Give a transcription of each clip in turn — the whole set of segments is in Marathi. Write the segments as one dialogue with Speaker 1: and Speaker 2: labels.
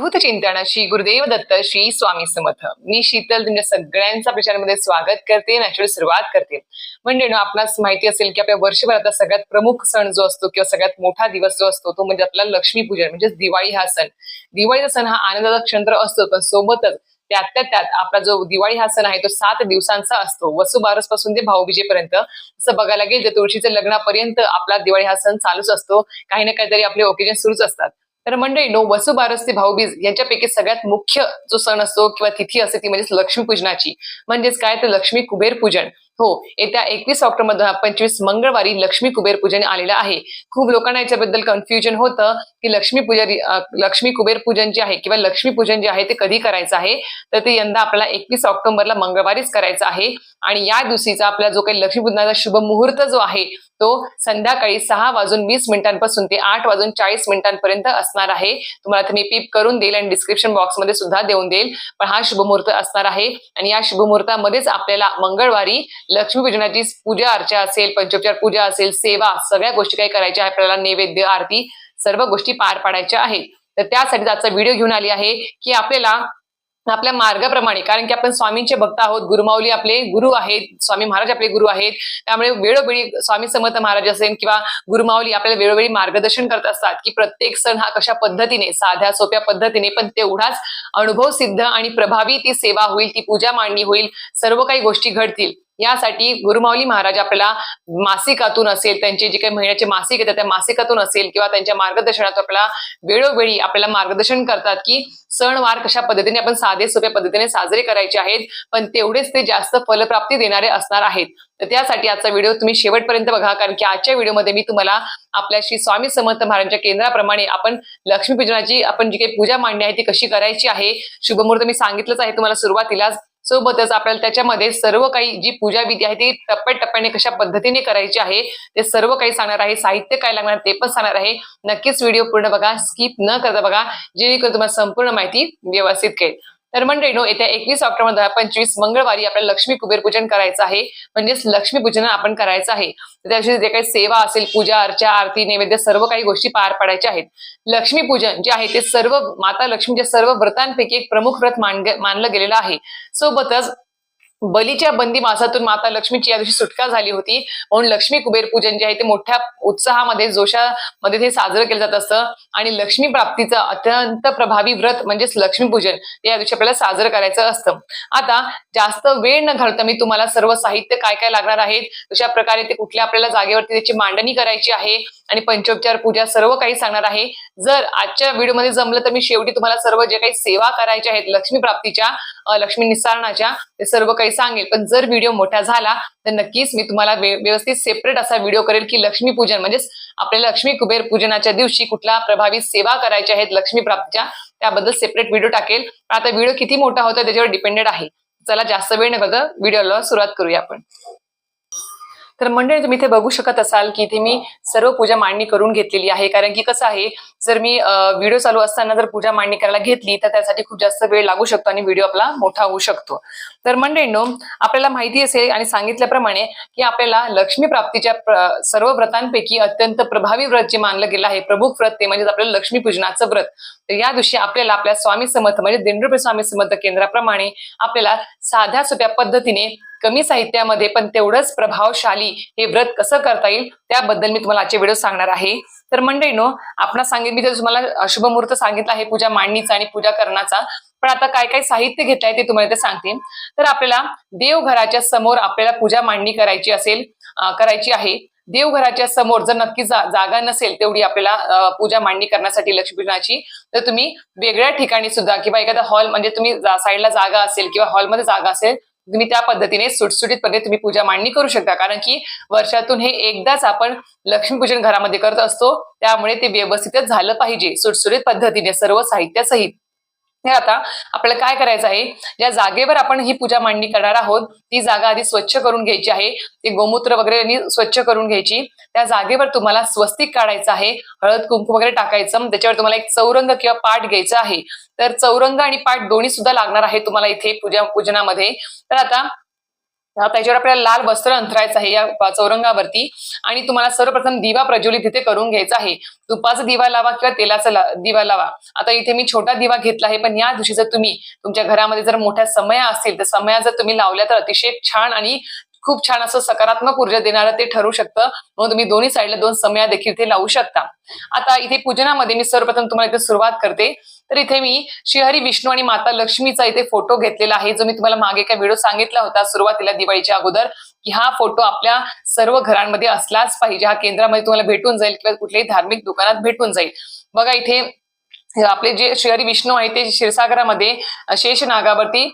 Speaker 1: अद्भुत चिंतनाशी श्री गुरुदेव दत्त श्री स्वामी समर्थ. मी शीतल तुमच्या सगळ्यांचा प्रचारमध्ये स्वागत करते नॅचरल सुरुवात करते. म्हणजे ना आपणास माहिती असेल की आपल्या वर्षभरातला सगळ्यात प्रमुख सण जो असतो किंवा सगळ्यात मोठा दिवस जो असतो तो म्हणजे आपला लक्ष्मीपूजन म्हणजेच दिवाळी हा सण. दिवाळीचा सण हा आनंदाचा क्षण असतो पण सोबतच त्यात त्यात आपला जो दिवाळी हा सण आहे तो सात दिवसांचा असतो. वसुबारसपासून ते भाऊबीजेपर्यंत असं बघायला गेलं तर तुळशीच्या लग्नापर्यंत आपला दिवाळी हा सण चालूच असतो. काही ना काहीतरी आपले ओकेजन सुरूच असतात. तर मंडळी नो वसुबारस ते भाऊबीज यांच्यापैकी सगळ्यात मुख्य जो सण असतो किंवा तिथी असते ती म्हणजे लक्ष्मीपूजनाची. म्हणजेच काय? तर लक्ष्मी कुबेर पूजन हो येत्या एकवीस ऑक्टोबर दोन हजार पंचवीस मंगळवारी लक्ष्मी कुबेर पूजन आलेलं आहे. खूप लोकांना याच्याबद्दल कन्फ्युजन होतं की लक्ष्मी पूजन लक्ष्मी कुबेर पूजन जे आहे किंवा लक्ष्मी पूजन जे आहे ते कधी करायचं आहे? तर ते यंदा आपल्याला एकवीस ऑक्टोबरला मंगळवारीच करायचं आहे. आणि या दिवशीचा आपला जो काही लक्ष्मीपूजनाचा शुभ मुहूर्त जो आहे तो संध्याकाळी सहा वाजून वीस मिनिटांपासून ते आठ वाजून चाळीस मिनिटांपर्यंत असणार आहे. तुम्हाला ते मी पीप करून देईल आणि डिस्क्रिप्शन बॉक्समध्ये सुद्धा देऊन देईल. पण हा शुभमुहूर्त असणार आहे. आणि या शुभमुहूर्तामध्येच आपल्याला मंगळवारी लक्ष्मीपूजनाची पूजा अर्चा असेल पंचोपचार पूजा असेल सेवा सगळ्या गोष्टी काही करायच्या आहे आपल्याला नैवेद्य आरती सर्व गोष्टी पार पाडायच्या आहेत. तर त्यासाठी आजचा व्हिडिओ घेऊन आली आहे की आपल्याला आपल्या मार्गाप्रमाणे कारण की आपण स्वामींचे भक्त आहोत गुरुमाऊली आपले गुरु आहेत स्वामी महाराज आपले गुरु आहेत. त्यामुळे वेळोवेळी स्वामी समर्थ महाराज असेल किंवा गुरुमाऊली आपल्याला वेळोवेळी मार्गदर्शन करत असतात की प्रत्येक सण हा कशा पद्धतीने साध्या सोप्या पद्धतीने पण तेवढाच अनुभव सिद्ध आणि प्रभावी ती सेवा होईल ती पूजा मांडणी होईल सर्व काही गोष्टी घडतील. यासाठी गुरुमाऊली महाराज आपल्याला मासिकातून असेल त्यांचे जे काही महिन्याचे मासिक येतात त्या मासिकातून असेल किंवा त्यांच्या मार्गदर्शनात आपल्याला वेळोवेळी आपल्याला मार्गदर्शन करतात की सणवार कशा पद्धतीने आपण साधे सोप्या पद्धतीने साजरे करायचे आहेत पण तेवढेच ते जास्त फलप्राप्ती देणारे असणार आहेत. तर त्यासाठी आजचा व्हिडिओ तुम्ही शेवटपर्यंत बघा कारण की आजच्या व्हिडिओमध्ये मी तुम्हाला आपल्या श्री स्वामी समर्थ महाराजांच्या केंद्राप्रमाणे आपण लक्ष्मीपूजनाची आपण जी काही पूजा मांडणी आहे ती कशी करायची आहे शुभमुहूर्त मी सांगितलंच आहे तुम्हाला सुरुवातीलाच सोबतच आपल्याला त्याच्यामध्ये सर्व काही जी पूजा विधी आहे ती टप्प्याटप्प्याने कशा पद्धतीने करायची आहे ते सर्व काही सांगणार आहे. साहित्य काय लागणार ते पण सांगणार आहे. नक्कीच व्हिडिओ पूर्ण बघा स्किप न करता बघा जेणेकरून तुम्हाला संपूर्ण माहिती व्यवस्थित कळेल. तर मंडळीनो येत्या एकवीस ऑक्टोबर दोन हजार पंचवीस मंगळवारी आपल्याला लक्ष्मी कुबेर पूजन करायचं आहे. म्हणजेच लक्ष्मी पूजन आपण करायचं आहे. त्या दिवशी जे काही सेवा असेल पूजा अर्चा आरती नैवेद्य सर्व काही गोष्टी पार पाडायच्या आहेत. लक्ष्मी पूजन जे आहे ते सर्व माता लक्ष्मीच्या सर्व व्रतांपैकी एक प्रमुख व्रत मानलं गेलेलं आहे. सोबतच बलीच्या बंदी मासातून माता लक्ष्मीची या दिवशी सुटका झाली होती. म्हणून लक्ष्मी कुबेर पूजन जे आहे ते मोठ्या उत्साहामध्ये जोशामध्ये ते साजरं केलं जात असतं. आणि लक्ष्मी प्राप्तीचं अत्यंत प्रभावी व्रत म्हणजेच लक्ष्मीपूजन या दिवशी आपल्याला साजरं करायचं असतं. आता जास्त वेळ न घालता मी तुम्हाला सर्व साहित्य काय काय लागणार आहेत कशा प्रकारे ते कुठल्या आपल्याला जागेवरती त्याची मांडणी करायची आहे आणि पंचोपचार पूजा सर्व काही सांगणार आहे. जर आजच्या व्हिडिओमध्ये जमलं तर मी शेवटी तुम्हाला सर्व जे काही सेवा करायच्या आहेत लक्ष्मी प्राप्तीच्या लक्ष्मी निस्सारणाच्या ते सर्व काही सांगेल. पण जर व्हिडिओ मोठा झाला तर नक्कीच मी तुम्हाला व्यवस्थित सेपरेट असा व्हिडिओ करेल की लक्ष्मी पूजन. म्हणजेच आपल्याला लक्ष्मी कुबेर पूजनाच्या दिवशी कुठला प्रभावी सेवा करायच्या आहेत लक्ष्मी प्राप्तीच्या त्याबद्दल सेपरेट व्हिडिओ टाकेल. आता व्हिडिओ किती मोठा होता त्याच्यावर डिपेंडेड आहे. चला जास्त वेळ न करता व्हिडिओला सुरुवात करूया आपण. तर मंडळी तुम्ही इथे बघू शकत असाल की इथे मी सर्व पूजा मांडणी करून घेतलेली आहे. कारण की कसं आहे जर मी व्हिडिओ चालू असताना जर पूजा मांडणी करायला घेतली तर त्यासाठी खूप जास्त वेळ लागू शकतो आणि व्हिडिओ आपला मोठा होऊ शकतो. तर मंडळींनो आपल्याला माहिती असेल आणि सांगितल्याप्रमाणे की आपल्याला लक्ष्मी प्राप्तीच्या सर्व व्रतांपैकी अत्यंत प्रभावी व्रत जे मानलं गेलं आहे प्रमुख व्रत ते म्हणजे आपल्याला लक्ष्मीपूजनाचं व्रत. तर या दिवशी आपल्याला आपल्या स्वामी समर्थ म्हणजे दिंडोपे स्वामी समर्थ केंद्राप्रमाणे आपल्याला साध्या सोप्या पद्धतीने कमी साहित्यामध्ये पण तेवढंच प्रभावशाली हे व्रत कसं करता येईल त्याबद्दल मी तुम्हाला आजचे व्हिडिओ सांगणार आहे. तर मंडळीनो आपण सांगितलं मी तुम्हाला शुभ मुहूर्त सांगितलं आहे पूजा मांडणीचा आणि पूजा करण्याचा. पण आता काय काय साहित्य घेतलंय ते तुम्हाला ते सांगते. तर आपल्याला देवघराच्या समोर आपल्याला पूजा मांडणी करायची असेल करायची आहे. देवघराच्या समोर जर नक्की जागा नसेल तेवढी आपल्याला पूजा मांडणी करण्यासाठी लक्ष्मीपूजनाची तर तुम्ही वेगळ्या ठिकाणी सुद्धा किंवा एखादा हॉल म्हणजे तुम्ही साईडला जागा असेल किंवा हॉलमध्ये जागा असेल तुम्ही त्या पद्धतीने सुटसुटीतपणे तुम्ही पूजा मांडणी करू शकता. कारण की वर्षातून हे एकदाच आपण लक्ष्मीपूजन घरामध्ये करत असतो. त्यामुळे ते व्यवस्थितच झालं पाहिजे सुटसुटीत पद्धतीने सर्व साहित्यासहित. हे आता आपल्याला काय करायचं आहे? ज्या जागेवर आपण ही पूजा मांडणी करणार आहोत ती जागा आधी स्वच्छ करून घ्यायची आहे. ती गोमूत्र वगैरे स्वच्छ करून घ्यायची. त्या जागेवर तुम्हाला स्वस्तिक काढायचं आहे. हळद कुंकू वगैरे टाकायचं. त्याच्यावर तुम्हाला एक चौरंग किंवा पाठ घ्यायचा आहे. तर चौरंग आणि पाठ दोन्ही सुद्धा लागणार आहे तुम्हाला इथे पूजा पूजनामध्ये. तर आता त्याच्यावर आपल्याला लाल वस्त्र अंथरायचं आहे या चौरंगावरती. आणि तुम्हाला सर्वप्रथम दिवा प्रज्वलित इथे करून घ्यायचा आहे. तुपाचा दिवा लावा किंवा तेलाचा ला- दिवा लावा. आता इथे मी छोटा दिवा घेतला आहे पण या दिवशी जर तुम्ही तुमच्या घरामध्ये जर मोठ्या समया असतील तर समया जर तुम्ही लावल्या तर अतिशय छान आणि खूप छान असं सकारात्मक ऊर्जा देणारं ते ठरू शकतं. म्हणून तुम्ही दोन्ही साईडला दोन समया देखील ते लावू शकता. आता इथे पूजनामध्ये मी सर्वप्रथम तुम्हाला इथे सुरुवात करते. तर इथे मी श्रीहरी विष्णू आणि माता लक्ष्मीचा इथे फोटो घेतलेला आहे जो मी तुम्हाला मागे काय व्हिडिओ सांगितला होता सुरुवातीला दिवाळीच्या अगोदर की हा फोटो आपल्या सर्व घरांमध्ये असलाच पाहिजे. हा केंद्रामध्ये तुम्हाला भेटून जाईल किंवा कुठल्याही धार्मिक दुकानात भेटून जाईल. बघा इथे आपले जे श्रीहरी विष्णू आहेत ते क्षीरसागरामध्ये शेष नागावरती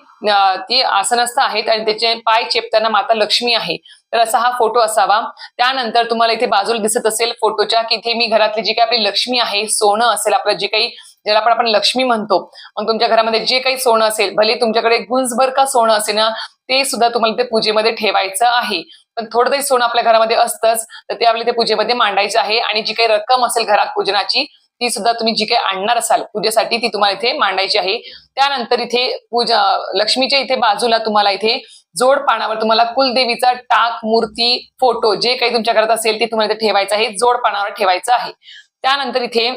Speaker 1: ती आसनस्थ आहेत आणि त्याचे पाय चेपताना माता लक्ष्मी आहे. तर असा हा फोटो असावा. त्यानंतर तुम्हाला इथे बाजूला दिसत असेल फोटोच्या की इथे मी घरातली जी काही आपली लक्ष्मी आहे सोनं असेल आपलं जे काही ज्याला आपण आपण लक्ष्मी म्हणतो मग तुमच्या घरामध्ये जे काही सोनं असेल भले तुमच्याकडे गुंजभर का सोनं असेल ना ते सुद्धा तुम्हाला ते पूजेमध्ये ठेवायचं आहे. पण थोडं तरी सोनं आपल्या घरामध्ये असतंच तर ते आपल्या ते पूजेमध्ये मांडायचं आहे आणि जी काही रक्कम असेल घरात पूजनाची ती सुद्धा तुम्ही जी काही आणणार असाल पूजेसाठी ती तुम्हाला इथे मांडायची आहे. त्यानंतर इथे पूजा लक्ष्मीच्या इथे बाजूला तुम्हाला इथे जोड पानावर तुम्हाला कुलदेवीचा टाक मूर्ती फोटो जे काही तुमच्या घरात असेल ते तुम्हाला इथे ठेवायचं आहे जोड पानावर ठेवायचं आहे. त्यानंतर इथे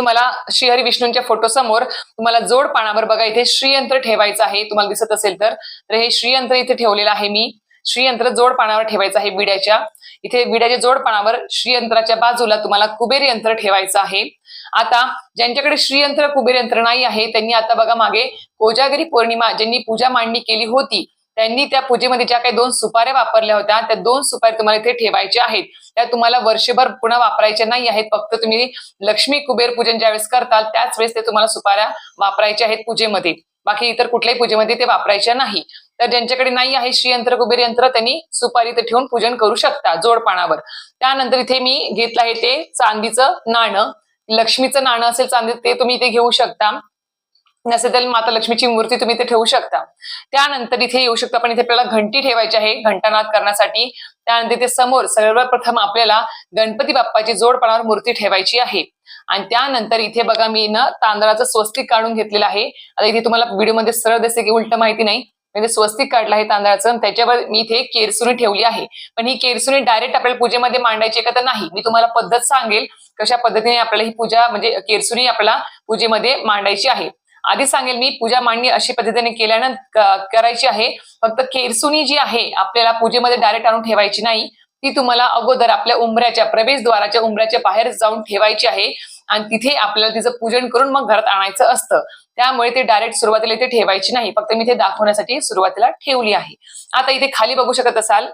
Speaker 1: मला श्रीहरी विष्णूंच्या फोटो समोर तुम्हाला जोड पानावर बघा इथे श्रीयंत्र ठेवायचं आहे तुम्हाला दिसत असेल तर. तर हे श्रीयंत्र इथे ठेवलेलं आहे मी. श्रीयंत्र जोड पानावर ठेवायचं आहे विड्याच्या. इथे विड्याच्या जोड पानावर श्रीयंत्राच्या बाजूला तुम्हाला कुबेर यंत्र ठेवायचं आहे. आता ज्यांच्याकडे श्रीयंत्र कुबेर यंत्र नाही आहे त्यांनी आता बघा मागे कोजागिरी पौर्णिमा ज्यांनी पूजा मांडणी केली होती त्यांनी त्या पूजेमध्ये ज्या काही दोन सुपाऱ्या वापरल्या होत्या त्या दोन सुपाऱ्या तुम्हाला इथे ठेवायच्या आहेत. त्या तुम्हाला वर्षभर पुन्हा वापरायच्या नाही आहेत. फक्त तुम्ही लक्ष्मी कुबेर पूजन ज्यावेळेस करताल त्याच वेळेस ते तुम्हाला सुपाऱ्या वापरायच्या आहेत पूजेमध्ये. बाकी इतर कुठल्याही पूजेमध्ये ते वापरायच्या नाही. तर ज्यांच्याकडे नाही आहे श्रीयंत्र कुबेर यंत्र त्यांनी सुपारी इथे ठेवून पूजन करू शकता जोडपानावर त्यानंतर इथे मी घेतलं आहे ते चांदीचं नाणं. लक्ष्मीचं नाणं असेल चांदी ते तुम्ही इथे घेऊ शकता. नसेल तर माता लक्ष्मीची मूर्ती तुम्ही इथे ठेवू शकता. त्यानंतर इथे येऊ शकता पण इथे आपल्याला घंटी ठेवायची आहे घंटानाद करण्यासाठी. त्यानंतर इथे समोर सर्वप्रथम आपल्याला गणपती बाप्पाची जोडपणावर मूर्ती ठेवायची आहे. आणि त्यानंतर इथे बघा मी ना तांदळाचं स्वस्तिक काढून घेतलेलं आहे. आता इथे तुम्हाला व्हिडिओमध्ये सरळ दिसते की उलट माहिती नाही. म्हणजे स्वस्तिक काढलं आहे तांदळाचं त्याच्यावर मी इथे केरसुनी ठेवली आहे. पण ही केरसुनी डायरेक्ट आपल्याला पूजेमध्ये मांडायची का तर नाही. मी तुम्हाला पद्धत सांगेल कशा पद्धतीने आपल्याला ही पूजा म्हणजे केरसुनी आपल्याला पूजेमध्ये मांडायची आहे. आधी सांगेल मी पूजा मांडणी अशी पद्धतीने केल्यानं करायची आहे. फक्त केरसुनी जी आहे आपल्याला पूजेमध्ये डायरेक्ट आणून ठेवायची नाही. ती तुम्हाला अगोदर आपल्या उंबऱ्याच्या प्रवेशद्वाराच्या उंबऱ्याच्या बाहेर जाऊन ठेवायची आहे. आणि तिथे आपल्याला तिचं पूजन करून मग घरात आणायचं असतं. त्यामुळे ते डायरेक्ट सुरुवातीला इथे ठेवायची नाही. फक्त मी ते दाखवण्यासाठी सुरुवातीला ठेवली आहे. आता इथे खाली बघू शकत असाल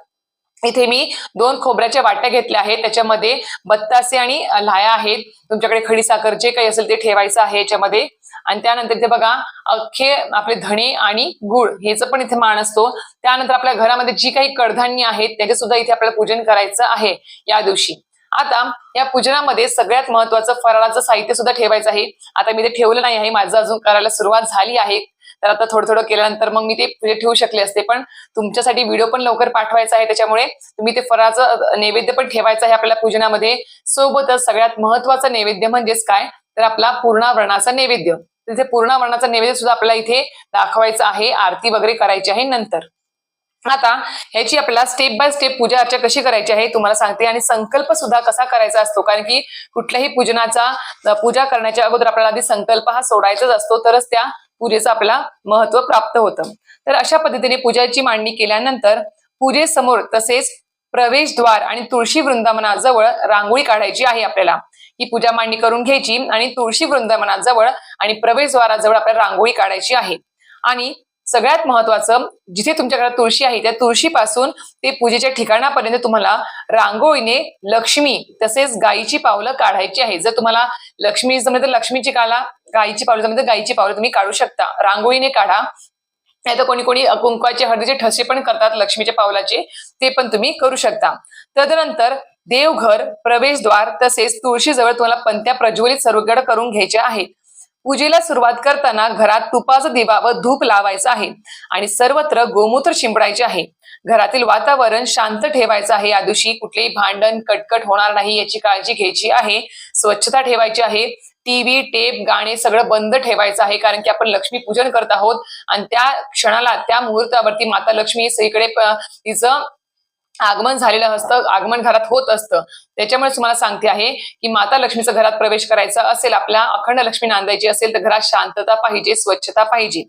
Speaker 1: इथे मी दोन खोबऱ्याच्या वाट्या घेतल्या आहेत. त्याच्यामध्ये बत्तासे आणि लाया आहेत. तुमच्याकडे खडीसाखर जे काही असेल ते ठेवायचं आहे याच्यामध्ये. आणि त्यानंतर इथे बघा अख्खे आपले धणे आणि गुळ हेच पण इथे मान असतो. त्यानंतर आपल्या घरामध्ये जी काही कडधान्य आहेत त्याचे सुद्धा इथे आपल्याला पूजन करायचं आहे या दिवशी. आता या पूजनामध्ये सगळ्यात महत्वाचं फराळाचं साहित्य सुद्धा ठेवायचं आहे. आता मी ते ठेवलं नाही आहे माझं अजून करायला सुरुवात झाली आहे. तर आता थोडं थोडं केल्यानंतर मग मी ते पूजे ठेवू शकले असते. पण तुमच्यासाठी व्हिडिओ पण लवकर पाठवायचा आहे त्याच्यामुळे तुम्ही ते फराळाचं नैवेद्य पण ठेवायचं आहे आपल्याला पूजनामध्ये. सोबतच सगळ्यात महत्वाचं नैवेद्य म्हणजेच काय? तर आपला पूर्णावरणाचा नैवेद्य. म्हणजे तिथे पूर्णावरणाचा नैवेद्य सुद्धा आपल्याला इथे दाखवायचा आहे आरती वगैरे करायची आहे नंतर. आता ह्याची आपल्याला स्टेप बाय स्टेप पूजा अर्चा कशी करायची आहे तुम्हाला सांगते आणि संकल्प सुद्धा कसा करायचा असतो. कारण की कुठल्याही पूजनाचा पूजा करण्याच्या अगोदर आपल्याला आधी संकल्प हा सोडायचाच असतो तरच त्या पूजेचं आपल्याला महत्त्व प्राप्त होतं. तर अशा पद्धतीने पूजाची मांडणी केल्यानंतर पूजेसमोर तसेच प्रवेशद्वार आणि तुळशी वृंदावनाजवळ रांगोळी काढायची आहे आपल्याला. ही पूजा मांडणी करून घ्यायची आणि तुळशी वृंदावनाजवळ आणि प्रवेशद्वाराजवळ आपल्याला रांगोळी काढायची आहे. आणि सगळ्यात महत्वाचं जिथे तुमच्या घरात तुळशी आहे त्या तुळशीपासून ते पूजेच्या ठिकाणापर्यंत तुम्हाला रांगोळीने लक्ष्मी तसेच गायीची पावलं काढायची आहे. जर तुम्हाला लक्ष्मी जमले तर लक्ष्मीची काढा गायीची पावलं जमले तर गायीची पावलं तुम्ही काढू शकता. रांगोळीने काढा. नाही तर कोणी कोणी कुंकवाचे हळदीचे ठसे पण करतात लक्ष्मीच्या पावलाचे ते पण तुम्ही करू शकता. तदनंतर देवघर प्रवेशद्वार तसेच तुळशीजवळ तुम्हाला पंत्या प्रज्वलित सर्वगड करून घ्यायच्या आहे. पूजेला सुरुवात करताना घरात तुपाचा दिवा व धूप लावायचा आहे आणि सर्वत्र गोमूत्र शिंपडायचे आहे. घरातील वातावरण शांत ठेवायचं आहे. या दिवशी कुठलेही भांडण कटकट होणार नाही याची काळजी घ्यायची आहे. स्वच्छता ठेवायची आहे. टीव्ही टेप गाणे सगळं बंद ठेवायचं आहे कारण की आपण लक्ष्मी पूजन करत आहोत आणि त्या क्षणाला त्या मुहूर्तावरती माता लक्ष्मी सगळीकडे तिचं आगमन झालेलं असतं आगमन घरात होत असतं. त्याच्यामुळे तुम्हाला सांगते आहे की माता लक्ष्मीचा घरात प्रवेश करायचा असेल आपल्या अखंड लक्ष्मी नांदायची असेल तर घरात शांतता पाहिजे स्वच्छता पाहिजे.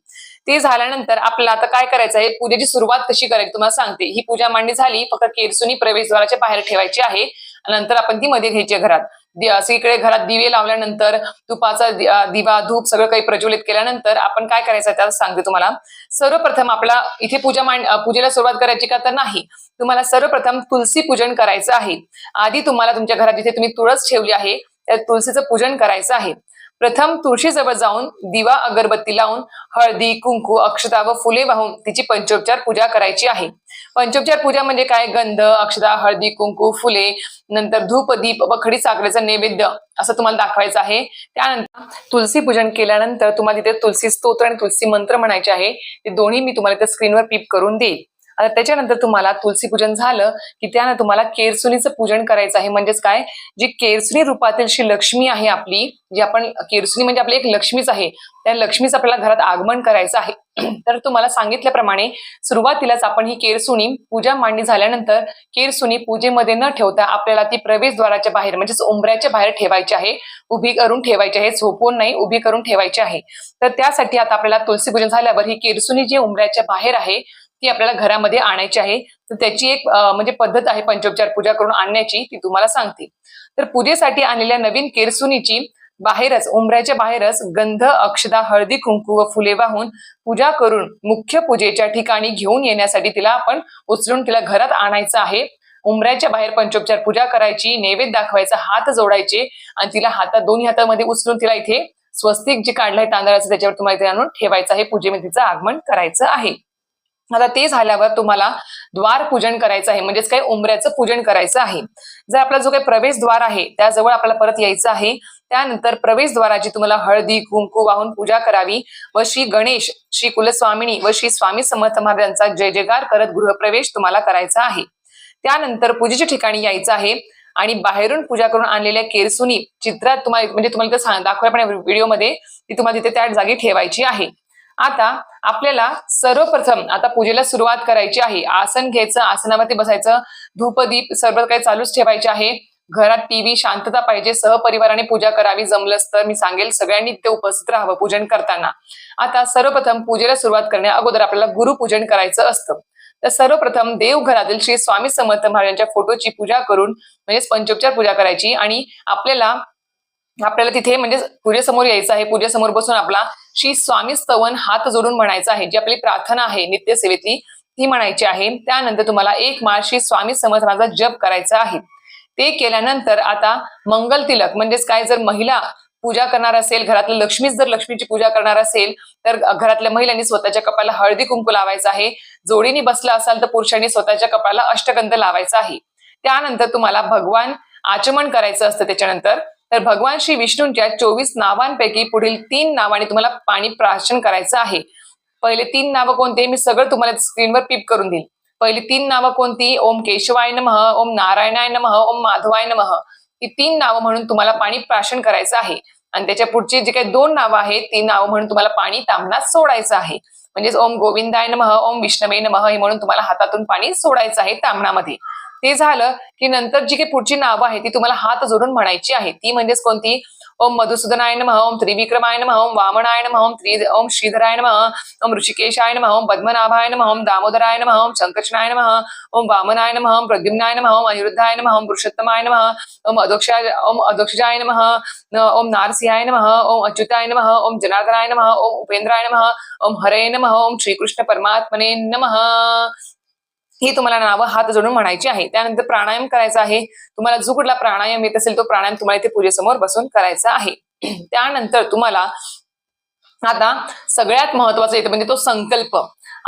Speaker 1: ते झाल्यानंतर आपल्याला आता काय करायचं आहे? पूजेची सुरुवात कशी करायची तुम्हाला सांगते. ही पूजा मांडणी झाली फक्त केरसुनी प्रवेशद्वाराच्या बाहेर ठेवायची आहे. नंतर आपण ती मध्ये घ्यायची घरात. सगळीकडे घरात दिवे लावल्यानंतर तुपाचा दिवा धूप सगळं काही प्रज्वलित केल्यानंतर आपण काय करायचं त्याला सांगते तुम्हाला. सर्वप्रथम आपला इथे पूजा मांड पूजेला सुरुवात करायची का तर नाही. तुम्हाला सर्वप्रथम तुलसी पूजन करायचं आहे. आधी तुम्हाला तुमच्या घरात जिथे तुम्ही तुळस ठेवली आहे त्या तुलसीचं पूजन करायचं आहे. प्रथम तुळशीजवळ जाऊन दिवा अगरबत्ती लावून हळदी कुंकू अक्षता व फुले वाहून तिची पंचोपचार पूजा करायची आहे. पंचोपचार पूजा म्हणजे काय गंध अक्षदा हळदी कुंकू फुले नंतर धूप दीप व खडी साखरेचा नैवेद्य असं तुम्हाला दाखवायचं आहे. त्यानंतर तुलसी पूजन केल्यानंतर तुम्हाला तिथे तुलसी स्तोत्र आणि तुलसी मंत्र म्हणायचे आहे. ते दोन्ही मी तुम्हाला त्या स्क्रीनवर पिप करून देईल. आता त्याच्यानंतर तुम्हाला तुलसी पूजन झालं की त्यानं तुम्हाला केरसुनीचं पूजन करायचं आहे. म्हणजेच काय? जी केरसुनी रूपातील श्री लक्ष्मी आहे आपली जी आपण केरसुनी म्हणजे आपली एक लक्ष्मीच आहे. त्या लक्ष्मीचं आपल्याला घरात आगमन करायचं आहे. तर तुम्हाला सांगितल्याप्रमाणे सुरुवातीलाच आपण ही केरसुनी पूजा मांडणी झाल्यानंतर केरसुनी पूजेमध्ये न ठेवता आपल्याला ती प्रवेशद्वाराच्या बाहेर म्हणजेच उंबऱ्याच्या बाहेर ठेवायची आहे. उभी करून ठेवायची आहे झोपून नाही उभी करून ठेवायची आहे. तर त्यासाठी आता आपल्याला तुलसी पूजन झाल्यावर ही केरसुनी जी उंबऱ्याच्या बाहेर आहे ती आपल्याला घरामध्ये आणायची आहे. तर त्याची एक म्हणजे पद्धत आहे पंचोपचार पूजा करून आणण्याची ती तुम्हाला सांगते. तर पूजेसाठी आणलेल्या नवीन केरसुनीची बाहेरच उंबऱ्याच्या बाहेरच गंध अक्षदा हळदी कुंकू व फुले वाहून पूजा करून मुख्य पूजेच्या ठिकाणी घेऊन येण्यासाठी तिला आपण उचलून तिला घरात आणायचं आहे. उंबऱ्याच्या बाहेर पंचोपचार पूजा करायची नैवेद्य दाखवायचा हात जोडायचे आणि तिला हातात दोन्ही हातामध्ये उचलून तिला इथे स्वस्तिक जे काढलंय तांदळाचं त्याच्यावर तुम्हाला इथे आणून ठेवायचं आहे. पूजेमध्ये तिचं आगमन करायचं आहे. आता ते झाल्यावर तुम्हाला द्वार पूजन करायचं आहे. म्हणजेच काही उमऱ्याचं पूजन करायचं आहे. जर आपला जो काही प्रवेशद्वार आहे त्याजवळ आपल्याला परत यायचं आहे त्यानंतर प्रवेशद्वाराची तुम्हाला हळदी कुंकू वाहून पूजा करावी व श्री गणेश श्री कुलस्वामिनी व श्री स्वामी समर्थ महाराजांचा जय जयकार करत गृहप्रवेश तुम्हाला करायचा आहे. त्यानंतर पूजेच्या ठिकाणी यायचं आहे आणि बाहेरून पूजा करून आणलेल्या केरसुनी चित्रात तुम्हाला म्हणजे तुम्हाला ते दाखवल्याप्रमाणे व्हिडिओमध्ये ती तुम्हाला तिथे त्या जागी ठेवायची आहे. आता आपल्याला सर्वप्रथम आता पूजेला सुरुवात करायची आहे. आसन घ्यायचं आसनामध्ये बसायचं धूपदीप सर्व काही चालूच ठेवायचे आहे. घरात टीव्ही शांतता पाहिजे सहपरिवाराने पूजा करावी जमलंच तर मी सांगेल सगळ्यांनी ते उपस्थित राहावं पूजन करताना. आता सर्वप्रथम पूजेला सुरुवात करण्या अगोदर आपल्याला गुरुपूजन करायचं असतं. तर सर्वप्रथम देवघरातील श्री स्वामी समर्थ महाराजांच्या फोटोची पूजा करून म्हणजेच पंचोपचार पूजा करायची आणि आपल्याला आपल्याला तिथे म्हणजे पूजेसमोर यायचं आहे. पूजेसमोर बसून आपला श्री स्वामी स्तवन हात जोडून म्हणायचं आहे. जी आपली प्रार्थना आहे नित्यसेवेतली ती म्हणायची आहे. त्यानंतर तुम्हाला एक माळ श्री स्वामी समर्थनाचा जप करायचा आहे. ते केल्यानंतर आता मंगल तिलक म्हणजेच काय? जर महिला पूजा करणार असेल घरातल्या लक्ष्मीच जर लक्ष्मीची पूजा करणार असेल तर घरातल्या महिलांनी स्वतःच्या कपाला हळदी कुंकू लावायचं आहे. जोडीने बसला असाल तर पुरुषांनी स्वतःच्या कपाला अष्टगंध लावायचा आहे. त्यानंतर तुम्हाला भगवान आचमन करायचं असतं त्याच्यानंतर. तर भगवान श्री विष्णूंच्या चोवीस नावांपैकी पुढील तीन नावाने तुम्हाला पाणी प्राशन करायचं आहे. पहिले तीन नावं कोणते? मी सगळं तुम्हाला स्क्रीनवर पिप करून देईल. पहिली तीन नावं कोणती? ओम केशवाय नमः ओम नारायणाय नमः ओम माधवाय नमः. ही तीन नावं म्हणून तुम्हाला पाणी प्राशन करायचं आहे. आणि त्याच्या पुढची जी काही दोन नावं आहेत ती नावं म्हणून तुम्हाला पाणी तांबणात सोडायचं आहे. म्हणजेच ओम गोविंदाय नमः ओम विष्णवे नमः हे म्हणून तुम्हाला हातातून पाणी सोडायचं आहे तांबणामध्ये ते झालं की नंतर जी काही पुढची नावं आहेत ती तुम्हाला हात जोडून म्हणायची आहे ती म्हणजेच कोणती ओम मधुसूदनाय नमः ओम त्रिविक्रमाय नमः ओम वामनाय नमः ओम त्रि ओम श्रीधराय नमः ओम ऋषिकेशाय नमः ओम पद्मनाभाय नमः ओम दामोदराय नमः ओम शंकर्षणाय नमः ओम वामनाय नमः ओम प्रद्युम्नाय नमः ओम अनिरुद्धाय नमः ओम पुरुषोत्तमाय नमः ओम अदोक्षाय ओम अदोक्षजाय नमः ओम नारसिंहाय नमः ओम अच्युताय नमः ओम जनार्दनाय नमः ओम उपेंद्राय नमः ओम हरे नमः ओम श्रीकृष्ण परमात्मने नमः ही तुम्हाला नावं हात जोडून म्हणायची आहे. त्यानंतर प्राणायाम करायचा आहे. तुम्हाला जो कुठला प्राणायाम येत असेल तो प्राणायाम तुम्हाला इथे पूजेसमोर बसून करायचा आहे. त्यानंतर तुम्हाला आता सगळ्यात महत्वाचं येतं म्हणजे तो संकल्प.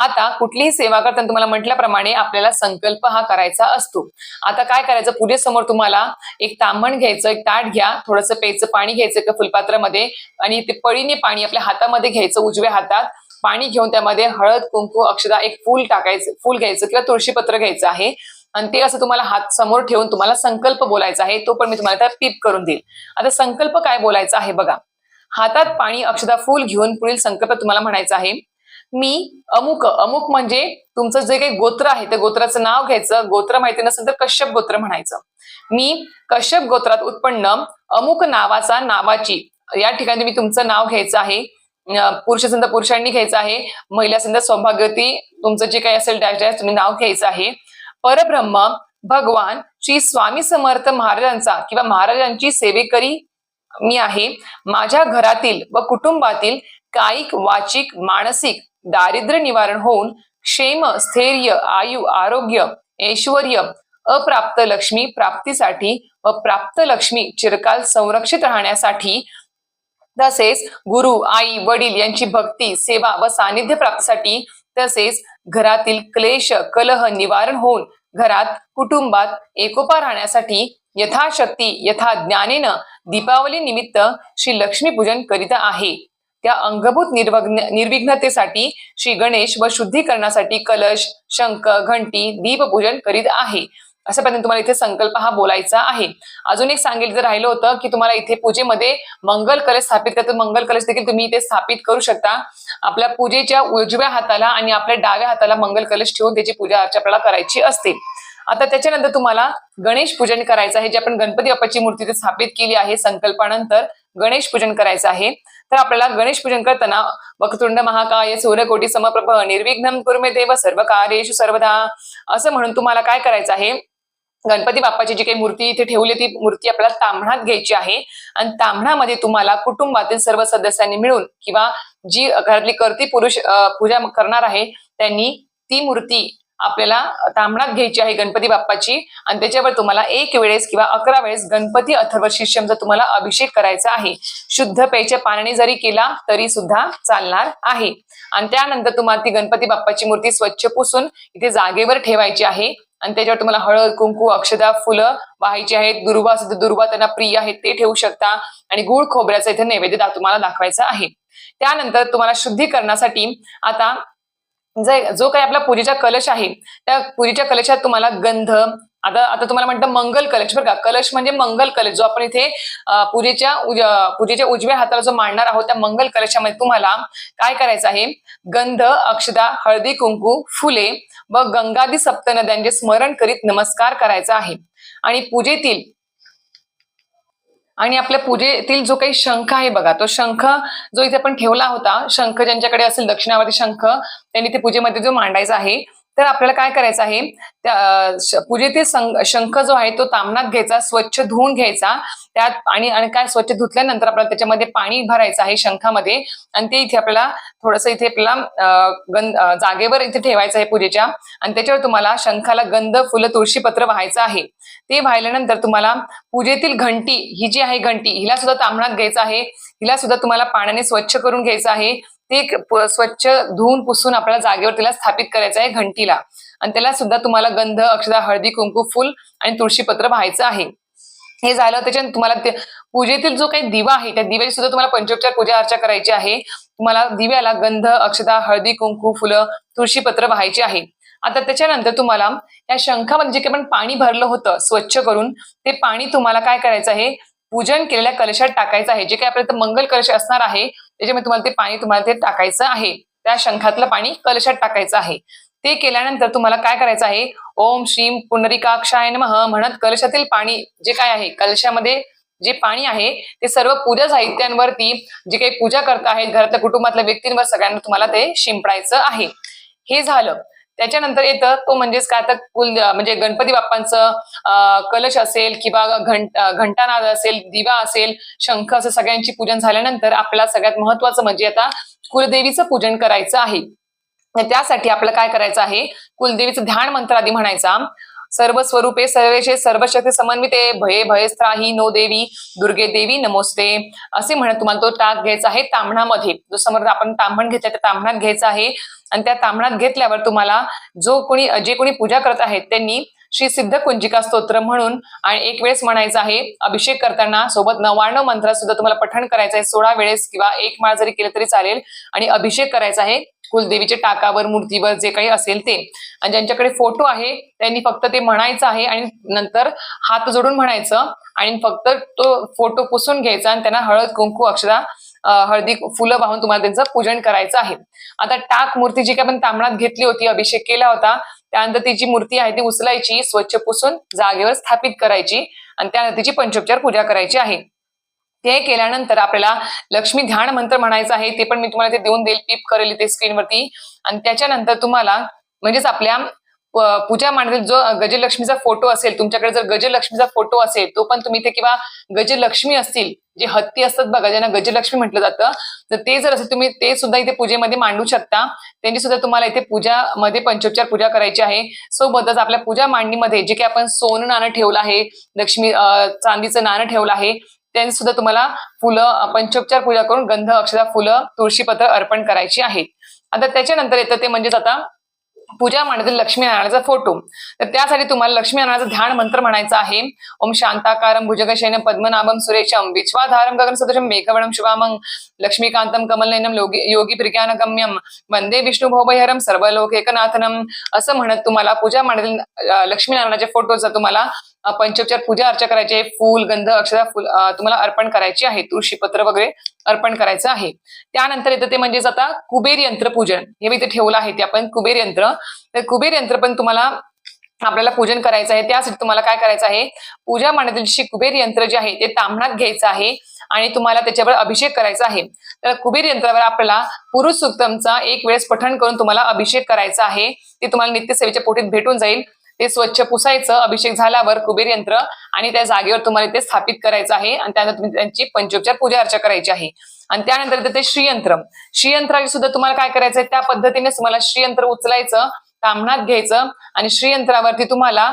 Speaker 1: आता कुठलीही सेवा करताना तुम्हाला म्हटल्याप्रमाणे आपल्याला संकल्प हा करायचा असतो. आता काय करायचं? पूजेसमोर तुम्हाला एक तांबण घ्यायचं एक ताट घ्या थोडंसं प्यायचं पाणी घ्यायचं एका फुलपात्रामध्ये आणि ते पळीने पाणी आपल्या हातामध्ये घ्यायचं उजव्या हातात. पाणी घेऊन त्यामध्ये हळद कुंकू अक्षदा एक फूल टाकायचं फूल घ्यायचं किंवा तुळशीपत्र घ्यायचं आहे. आणि ते असं तुम्हाला हात समोर ठेवून तुम्हाला संकल्प बोलायचा आहे तो पण मी तुम्हाला त्या टिप करून देईल. आता संकल्प काय बोलायचा आहे बघा. हातात पाणी अक्षदा फूल घेऊन पुढील संकल्प तुम्हाला म्हणायचा आहे. मी अमुक अमुक म्हणजे तुमचं जे काही गोत्र आहे त्या गोत्राचं नाव घ्यायचं गोत्र माहिती नसेल तर कश्यप गोत्र म्हणायचं. मी कश्यप गोत्रात उत्पन्न अमुक नावाचा नावाची. या ठिकाणी मी तुमचं नाव घ्यायचं आहे. पुरुष असेल तर पुरुषांनी घ्यायचं आहे महिला असेल तर सौभाग्यवती तुमचं जे काही असेल डॅश डॅश तुम्ही नाव घ्यायचं आहे. परब्रह्म भगवान श्री स्वामी समर्थ महाराजांचा किंवा महाराजांची सेवेकरी मी आहे. माझ्या घरातील व कुटुंबातील कायिक वाचिक मानसिक दारिद्र्य निवारण होऊन क्षेम स्थैर्य आयु आरोग्य ऐश्वर्य अप्राप्त लक्ष्मी प्राप्तीसाठी व प्राप्त लक्ष्मी चिरकाल संरक्षित राहण्यासाठी तसेच गुरु आई वडील यांची भक्ती सेवा व सानिध्य प्राप्तीसाठी तसेच घरातील क्लेश कलह निवारण होऊन घरात कुटुंबात एकोपा राहण्यासाठी यथाशक्ती यथा ज्ञानेनं दीपावली निमित्त श्री लक्ष्मी पूजन करीत आहे. त्या अंगभूत निर्वग्न निर्विघ्नतेसाठी श्री गणेश व शुद्धीकरणासाठी कलश शंख घंटी दीपपूजन करीत आहे. अशा पद्धतीने तुम्हाला इथे संकल्प हा बोलायचा आहे. अजून एक सांगितलं जर राहिलं होतं की तुम्हाला इथे पूजेमध्ये मंगल कलश स्थापित करतो मंगल कलश देखील तुम्ही इथे स्थापित करू शकता. आपल्या पूजेच्या उजव्या हाताला आणि आपल्या डाव्या हाताला मंगल कलश ठेवून त्याची पूजा अर्चा आपल्याला करायची असते. आता त्याच्यानंतर तुम्हाला गणेश पूजन करायचं आहे. जे आपण गणपती बाप्पाची मूर्ती इथे स्थापित केली आहे संकल्पानंतर गणेश पूजन करायचं आहे. तर आपल्याला गणेश पूजन करताना वक्तुंड महाकाय सूर्यकोटी समप्रभ निर्विघ्न कुर्मे देव सर्व कार्येशु सर्वदा असं म्हणून तुम्हाला काय करायचं आहे? गणपती बाप्पाची जी काही मूर्ती इथे ठेवली ती मूर्ती आपल्याला तांबणात घ्यायची आहे. आणि तांबणामध्ये तुम्हाला कुटुंबातील सर्व सदस्यांनी मिळून किंवा जी घरातली करती पुरुष पूजा करणार आहे त्यांनी ती मूर्ती आपल्याला तांबणात घ्यायची आहे गणपती बाप्पाची. आणि त्याच्यावर तुम्हाला एक वेळेस किंवा अकरा वेळेस गणपती अथर्व शिष्यमचा तुम्हाला अभिषेक करायचा आहे शुद्ध प्यायच्या पाण्याने जरी केला तरी सुद्धा चालणार आहे. आणि त्यानंतर तुम्हाला ती गणपती बाप्पाची मूर्ती स्वच्छ पुसून इथे जागेवर ठेवायची आहे. आणि त्याच्यावर तुम्हाला हळद कुंकू अक्षदा फुलं वाहायची आहेत. दुर्वा असेल तर दुर्वा त्यांना प्रिय आहेत ते ठेवू शकता. आणि गुळ खोबऱ्याचा इथे नैवेद्य तुम्हाला दाखवायचा आहे. त्यानंतर तुम्हाला शुद्धीकरणासाठी आता जे जो काही आपला पूजेचा कलश आहे त्या पूजेच्या कलशात तुम्हाला गंध आता आता तुम्हाला म्हणतं मंगल कलश. बरं का कलश म्हणजे मंगल कलश जो आपण इथे पूजेच्या पूजेच्या उजव्या हाताला जो मांडणार आहोत त्या मंगल कलशामध्ये तुम्हाला काय करायचं आहे? गंध अक्षदा हळदी कुंकू फुले व गंगादी सप्त नद्यांचे स्मरण करीत नमस्कार करायचा आहे. आणि पूजेतील आणि आपल्या पूजेतील जो काही शंख आहे बघा तो शंख जो इथे आपण ठेवला होता शंख ज्यांच्याकडे असेल दक्षिणावरती शंख त्यांनी ते पूजेमध्ये जो मांडायचा आहे तर आपल्याला काय करायचं आहे? त्या पूजेतील शंख जो आहे तो तामणात घ्यायचा स्वच्छ धुवून घ्यायचा. त्यात आणि आणि काय स्वच्छ धुतल्यानंतर आपल्याला त्याच्यामध्ये पाणी भरायचं आहे शंखामध्ये. आणि ते इथे आपल्याला थोडंसं इथे आपल्याला गंध जागेवर इथे ठेवायचं आहे पूजेच्या. आणि त्याच्यावर तुम्हाला शंखाला गंध फुलं तुळशीपत्र व्हायचं आहे. ते वाहिल्यानंतर तुम्हाला पूजेतील घंटी ही जी आहे घंटी हिला सुद्धा तांबणात घ्यायचं आहे. हिला सुद्धा तुम्हाला पाण्याने स्वच्छ करून घ्यायचं आहे. ते स्वच्छ धुवून पुसून आपल्याला जागेवर तिला स्थापित करायचं आहे घंटीला. आणि त्याला सुद्धा तुम्हाला गंध अक्षदा हळदी कुंकू फुल आणि तुळशीपत्र व्हायचं आहे. हे झालं त्याच्या तुम्हाला पूजेतील जो काही दिवा आहे त्या दिव्याची सुद्धा तुम्हाला पंचोपचार पूजा अर्चा करायची आहे. तुम्हाला दिव्याला गंध अक्षदा हळदी कुंकू फुलं तुळशीपत्र व्हायची आहे. आता त्याच्यानंतर तुम्हाला या शंखामध्ये जे काही आपण पाणी भरलं होतं स्वच्छ करून ते पाणी तुम्हाला काय करायचं आहे? पूजन केलेल्या कलशात टाकायचं आहे. जे काही आपल्या इथं मंगल कलश असणार आहे त्याच्यामध्ये तुम्हाला ते पाणी तुम्हाला ते टाकायचं आहे. त्या शंखातलं पाणी कलशात टाकायचं आहे. ते केल्यानंतर तुम्हाला काय करायचं आहे? ओम श्रीम पुनरिकाक्षाय नमः म्हणत कलशातील पाणी जे काय आहे कलशामध्ये जे पाणी आहे ते सर्व पूजा साहित्यांवरती जे काही पूजा करता आहेत घरातल्या कुटुंबातल्या व्यक्तींवर सगळ्यांना तुम्हाला ते शिंपडायचं आहे. हे झालं. त्याच्यानंतर येतं तो म्हणजेच काय आता कुल म्हणजे गणपती बाप्पांचं कलश असेल किंवा घंट घंटानाद असेल दिवा असेल शंख असं सगळ्यांची पूजन झाल्यानंतर आपल्याला सगळ्यात महत्वाचं म्हणजे आता कुलदेवीचं पूजन करायचं आहे. त्यासाठी आपल्याला काय करायचं आहे? कुलदेवीचं ध्यान मंत्र आधी म्हणायचा. सर्व स्वरूपे सर्वेशे सर्व शक्ती समन्विते भये भयस्त्राही नो देवी दुर्गे देवी नमोस्ते. असे म्हणत तुम्हाला तो टाक घ्यायचा आहे तांबणामध्ये जो समोर आपण तांबण घेतलं त्या तांबणात घ्यायचा आहे. आणि त्या तांबणात घेतल्यावर तुम्हाला जो कोणी जे कोणी पूजा करत आहेत त्यांनी श्री सिद्ध कुंजिका स्तोत्र म्हणून आणि एक वेळेस म्हणायचं आहे अभिषेक करताना सोबत नव्याण्णव मंत्र सुद्धा तुम्हाला पठण करायचं आहे सोळा वेळेस किंवा एक माळ जरी केलं तरी चालेल. आणि अभिषेक करायचा आहे कुलदेवीच्या टाकावर मूर्तीवर जे काही असेल ते. आणि ज्यांच्याकडे फोटो आहे त्यांनी फक्त ते म्हणायचं आहे आणि नंतर हात जोडून म्हणायचं. आणि फक्त तो फोटो पुसून घ्यायचा आणि त्यांना हळद कुंकू अक्षरा हळदी फुलं वाहून तुम्हाला त्यांचं पूजन करायचं आहे. आता टाक मूर्ती जी काही आपण तांबणात घेतली होती अभिषेक केला होता त्यानंतर ती जी मूर्ती आहे ती उचलायची स्वच्छ पुसून जागेवर स्थापित करायची आणि त्यानंतर तिची पंचोपचार पूजा करायची आहे. ते केल्यानंतर आपल्याला लक्ष्मी ध्यान मंत्र म्हणायचं आहे ते पण मी तुम्हाला ते देऊन देईल टिप करेल ते स्क्रीनवरती आणि त्याच्यानंतर तुम्हाला म्हणजेच आपल्या पूजा मांडतील जो गजलक्ष्मीचा फोटो असेल तुमच्याकडे जर गजलक्ष्मीचा फोटो असेल तो पण तुम्ही इथे किंवा गजलक्ष्मी असतील जे हत्ती असतात बघा ज्यांना गजलक्ष्मी म्हटलं जातं तर ते जर असेल तुम्ही ते सुद्धा इथे पूजेमध्ये मांडू शकता. त्यांची सुद्धा तुम्हाला इथे पूजामध्ये पंचोपचार पूजा करायची आहे. सोबतच आपल्या पूजा मांडणीमध्ये जे काही आपण सोनं नाणं ठेवलं आहे लक्ष्मी चांदीचं नाणं ठेवलं आहे त्यांनी सुद्धा तुम्हाला फुलं पंचोपचार पूजा करून गंध अक्षरा फुलं तुळशीपत्र अर्पण करायची आहेत आता त्याच्यानंतर येतं ते म्हणजेच आता पूजा मांडतील लक्ष्मीनारायणाचा फोटो. तर त्यासाठी तुम्हाला लक्ष्मीनारायणाचा ध्यान मंत्र म्हणायचा आहे. ओम शांताकारम भुजगशैन पद्मनाभम सुरेशम विश्वाधारम गगन सदृशम मेघवणम शुभामं लक्ष्मीकांतम कमलनयनम योगी योगी वंदे विष्णू भोभयहरम सर्वलोक एकनाथनम असं म्हणत तुम्हाला पूजा मांडतील लक्ष्मीनारायणाच्या फोटोचा तुम्हाला पंचोपचार पूजा अर्चा करायची आहे फूल गंध अक्षरा फुल तुम्हाला अर्पण करायची आहे तुळशीपत्र वगैरे अर्पण करायचं आहे. त्यानंतर येतं ते म्हणजेच आता कुबेर यंत्र पूजन. हे मी इथे ठेवलं आहे ते आपण कुबेर यंत्र. तर कुबेर यंत्र पण तुम्हाला आपल्याला पूजन करायचं आहे. त्यासाठी तुम्हाला काय करायचं आहे? पूजा मांडण्यातील कुबेर यंत्र जे आहे ते तांबणात घ्यायचं आहे आणि तुम्हाला त्याच्यावर अभिषेक करायचा आहे. तर कुबेर यंत्रावर आपल्याला पुरुष सुक्तमचा एक वेळेस पठण करून तुम्हाला अभिषेक करायचा आहे. ते तुम्हाला नित्यसेवेच्या पोटीत भेटून जाईल. ते स्वच्छ पुसायचं अभिषेक झाल्यावर कुबेर यंत्र आणि त्या जागेवर तुम्हाला ते स्थापित करायचं आहे आणि त्यानंतर तुम्ही त्यांची पंचोपचार पूजा अर्चा करायची आहे. आणि त्यानंतर ते श्रीयंत्र. श्रीयंत्राची सुद्धा तुम्हाला काय करायचं आहे? त्या पद्धतीनेच तुम्हाला श्रीयंत्र उचलायचं तांबणात घ्यायचं आणि श्रीयंत्रावरती तुम्हाला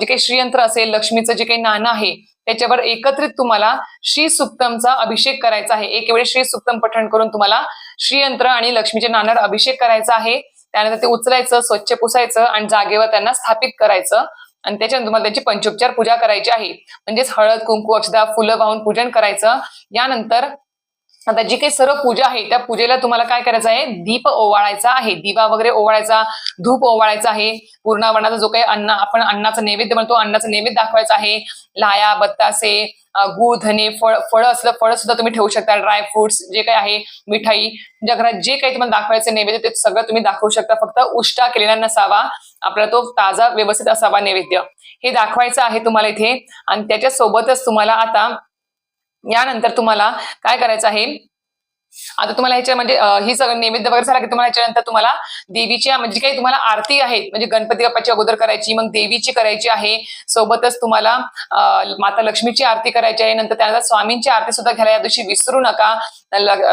Speaker 1: जे काही श्रीयंत्र असेल लक्ष्मीचं जे काही नाणं आहे त्याच्यावर एकत्रित तुम्हाला श्री सुप्तमचा अभिषेक करायचा आहे. एक वेळी श्री सुप्तम पठण करून तुम्हाला श्रीयंत्र आणि लक्ष्मीच्या नाण्यावर अभिषेक करायचा आहे. त्यानंतर ते उचलायचं स्वच्छ पुसायचं आणि जागेवर त्यांना स्थापित करायचं. आणि त्याच्यानंतर तुम्हाला त्यांची पंचोपचार पूजा करायची आहे. म्हणजेच हळद कुंकू अक्षदा फुलं वाहून पूजन करायचं. यानंतर आता जी काही सर्व पूजा आहे त्या पूजेला तुम्हाला काय करायचं आहे? दीप ओवाळायचा आहे. दिवा वगैरे ओवाळायचा धूप ओवाळायचा आहे. पूर्णावरणाचा जो काही अन्न आपण अन्नाचा नैवेद्य म्हणतो अन्नाचा नैवेद्य दाखवायचा आहे. लाया बत्तासे गुळ धने फळ फळ असलं फळ सुद्धा तुम्ही ठेवू शकता. ड्राय फ्रुट्स जे काही आहे मिठाई तुमच्या घरात जे काही तुम्हाला दाखवायचं नैवेद्य ते सगळं तुम्ही दाखवू शकता. फक्त उष्टा केलेला नसावा. आपला तो ताजा व्यवस्थित असावा नैवेद्य. हे दाखवायचं आहे तुम्हाला इथे. आणि त्याच्या सोबतच तुम्हाला आता यानंतर तुम्हाला काय करायचं आहे? आता तुम्हाला ह्याच्या म्हणजे ही सगळं नैवेद्य वगैरे झाला की तुम्हाला ह्याच्यानंतर तुम्हाला देवीच्या म्हणजे काही तुम्हाला आरती आहे म्हणजे गणपती बाप्पाची अगोदर करायची मग देवीची करायची आहे. सोबतच तुम्हाला माता लक्ष्मीची आरती करायची आहे. नंतर त्यानंतर स्वामींची आरती सुद्धा घ्यायला या दिवशी विसरू नका.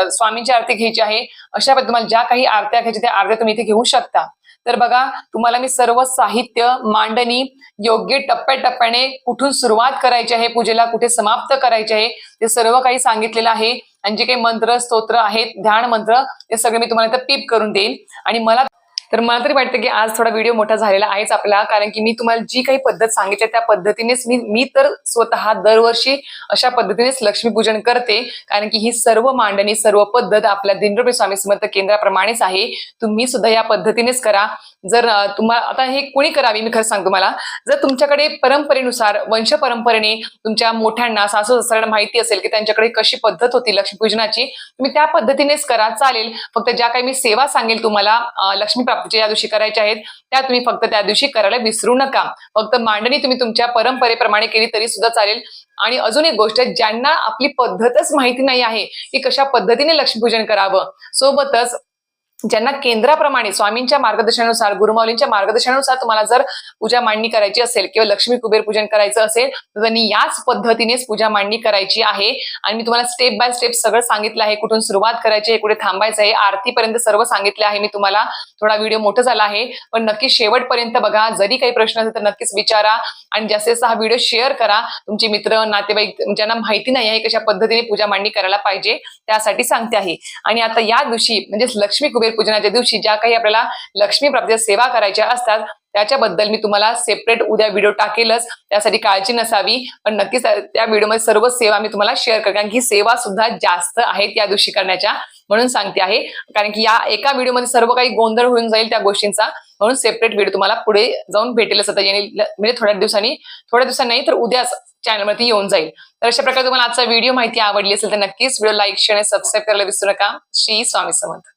Speaker 1: स्वामींची आरती घ्यायची आहे. अशा तुम्हाला ज्या काही आरत्या घ्यायच्या त्या आरत्या तुम्ही इथे घेऊ शकता. तर बघा तुम्हाला मी सर्व साहित्य मांडणी योग्य टप्प्याटप्प्याने कुठून सुरुवात करायची आहे पूजेला कुठे समाप्त करायचे आहे ते सर्व काही सांगितलेलं आहे. आणि जे काही मंत्र स्तोत्र आहेत ध्यान मंत्र ते सगळे मी तुम्हाला इथं पीप करून देईन. आणि मला तर मला तरी वाटतं की आज थोडा व्हिडिओ मोठा झालेला आहेच आपला. कारण की मी तुम्हाला जी काही पद्धत सांगितली त्या पद्धतीनेच मी मी तर स्वतः दरवर्षी अशा पद्धतीनेच लक्ष्मीपूजन करते. कारण की ही सर्व मांडणी सर्व पद्धत आपल्या दिनरूपी स्वामी समर्थ केंद्राप्रमाणेच आहे. तुम्ही सुद्धा या पद्धतीनेच करा. जर तुम्हाला आता हे कोणी करावी मी खरं सांगतो मला जर तुमच्याकडे परंपरेनुसार वंश परंपरेने तुमच्या मोठ्यांना सासू सासऱ्यांना माहिती असेल की त्यांच्याकडे कशी पद्धत होती लक्ष्मीपूजनाची तुम्ही त्या पद्धतीनेच करा. चालेल. फक्त ज्या काही मी सेवा सांगेल तुम्हाला लक्ष्मी प्राप्तीच्या दिवशी करायच्या आहेत त्या तुम्ही फक्त त्या दिवशी करायला विसरू नका. फक्त मांडणी तुम्ही तुमच्या परंपरेप्रमाणे केली तरी सुद्धा चालेल. आणि अजून एक गोष्ट ज्यांना आपली पद्धतच माहिती नाही आहे की कशा पद्धतीने लक्ष्मीपूजन करावं सोबतच ज्यांना केंद्राप्रमाणे स्वामींच्या मार्गदर्शनानुसार गुरुमाऊलींच्या मार्गदर्शनानुसार तुम्हाला जर पूजा मांडणी करायची असेल किंवा लक्ष्मी कुबेर पूजन करायचं असेल तर त्यांनी याच पद्धतीनेच पूजा मांडणी करायची आहे. आणि मी तुम्हाला स्टेप बाय स्टेप सगळं सांगितलं आहे. कुठून सुरुवात करायची आहे कुठे थांबायचं आहे आरतीपर्यंत सर्व सांगितलं आहे मी तुम्हाला. थोडा व्हिडिओ मोठा झाला आहे. पण नक्की शेवटपर्यंत बघा. जरी काही प्रश्न असेल तर नक्कीच विचारा. आणि जास्तीत जास्त हा व्हिडिओ शेअर करा. तुमचे मित्र नातेवाईक ज्यांना माहिती नाही आहे कशा पद्धतीने पूजा मांडणी करायला पाहिजे त्यासाठी सांगते आहे. आणि आता या दिवशी म्हणजेच लक्ष्मी कुबेर पूजनाच्या दिवशी ज्या काही आपल्याला लक्ष्मी प्राप्तीच्या सेवा करायच्या असतात त्याच्याबद्दल मी तुम्हाला सेपरेट उद्या व्हिडिओ टाकेलच. त्यासाठी काळजी नसावी. पण नक्कीच त्या- व्हिडिओमध्ये सर्व सेवा मी तुम्हाला शेअर करेन. कारण की सेवा सुद्धा जास्त आहेत या दिवशी करण्याच्या. म्हणून सांगते आहे. कारण की या एका व्हिडिओमध्ये सर्व काही गोंधळ होऊन जाईल त्या गोष्टींचा. म्हणून सेपरेट व्हिडिओ तुम्हाला पुढे जाऊन भेटेलच. आता याने म्हणजे थोड्या दिवसांनी थोड्या दिवसांनी नाही तर उद्याच चॅनलवरती येऊन जाईल. तर अशा प्रकारे तुम्हाला आजचा व्हिडिओ माहिती आवडली असेल तर नक्कीच व्हिडिओ लाईक शेअर सबस्क्राईब करायला विसरू नका. श्री स्वामी समर्थ.